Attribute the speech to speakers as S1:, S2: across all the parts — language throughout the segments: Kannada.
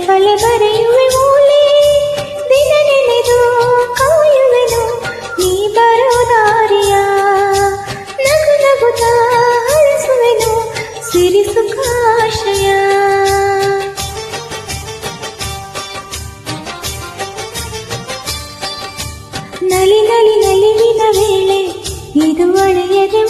S1: ಫಲೆ ಬರೆಯುವೆ ಮೂಲೆ ದಿನ ನೆನೆದು ಕಾಯುವೆನು ನೀ ಬರೋ ದಾರಿಯ ನಗು ನಗುತ್ತಾ ಹರಿಸುವೆನು ಸಿರಿ ಸುಖಾಶಯ ನಲಿ ನಲಿ ನಲಿವಿನ ವೇಳೆ ಇದು ಒಳೆಯದೆ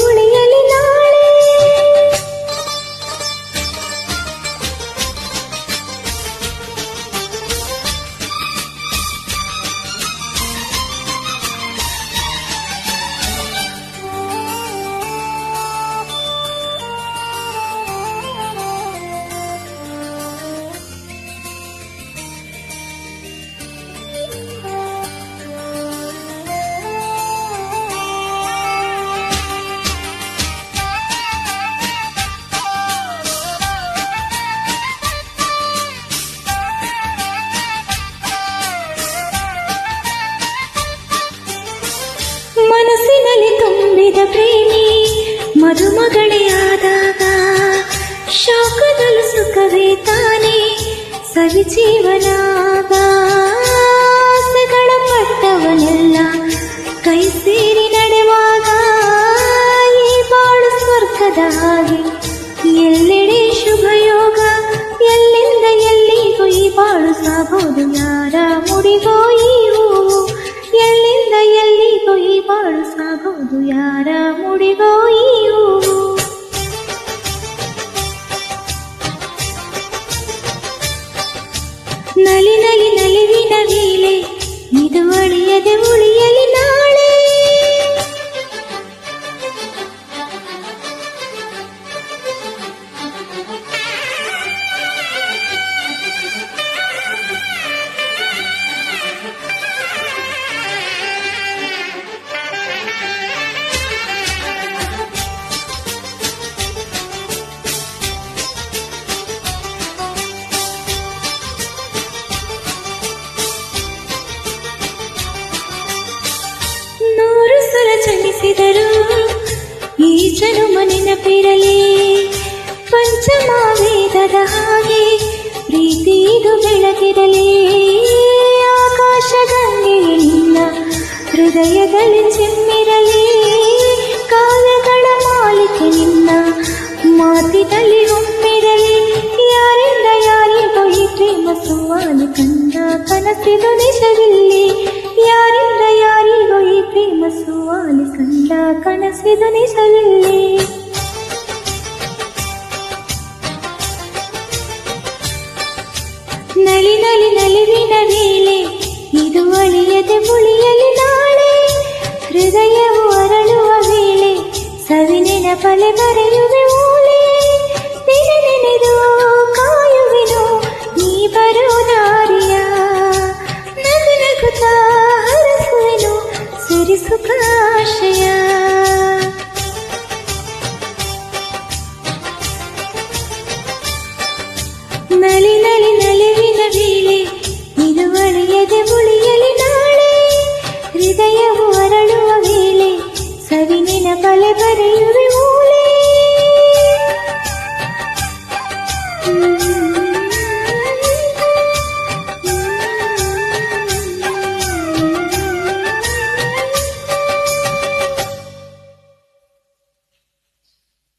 S1: ತುಂಬಿದ ಪ್ರೇಮಿ ಮದುಮಗಳೇ ಆದಾಗ ಶೋಕದಲು ಸುಖವೇ ತಾನೇ ಸರಿ ಆಸೆಗಳ ಪಟ್ಟವನೆಲ್ಲ ಕೈ ಸೇರಿ ನಡೆವಾಗ ಈ ಬಾಳು ಸ್ವರ್ಗದ ಹಾಗೆ ಸಾಗೋದು ಯಾರ ಮುಡಿಗೋ ಈ ಹೂವು ನಲಿ ನಲಿ ನಲಿವಿನ ವೀಲೆ ಇದು ಒಳಿಯದೆ ಉಳಿಯಲಿ ಚಲಿಸಿದರು ಈ ಜನುಮ ನೆನಪಿರಲಿ ಪಂಚಮಾವೇದದ ಹಾಗೆ ಪ್ರೀತಿ ಇದು ಬೆಳಗಿರಲಿ ಆಕಾಶ ಗಂಗೆಯಿಂದ ಹೃದಯದಲ್ಲಿ ಚಿಮ್ಮಿರಲಿ. ಕಾಲಗಳ ಮಾಲಿಕೆ ನಿನ್ನ ಮಾತಿನಲ್ಲಿ ಒಮ್ಮಿರಲಿ ಯಾರಿಂದ ಯಾರಿಗೂ ಪ್ರೇಮ ಸುವಾಲಿ ಕಂದ ಕನಸಿದು ನಿಜವಿಲ್ಲಿ. ಪ್ರೇಮ ಸುವಾಲಿ ಕಂಡ ಕನಸಿದು ನಿಜವಿಲ್ಲಿ. ನಲಿ ನಲಿ ನಲಿವಿನ ವೇಳೆ ಇದು ಅಳಿಯದೆ ಮುಳಿಯಲಿ ನಾಳೆ. ಹೃದಯವು ಅರಳುವ ವೇಳೆ ಸವಿನೆನ ಪಲೆ ಬರೋ ನಿನಗೆ ಸುಖಾಶಯ ನಲಿ ನಲಿ ನಲಿವಿನ ವೀಳೆ ನೀನು ಅಳೆಯದೆ ಉಳಿಯಲಿ ನಾಳೆ ಹೃದಯವು ಅರಳುವ ವೇಳೆ ಸವಿ ನಿನ ಕಲೆ ಬರೆಯುವೆ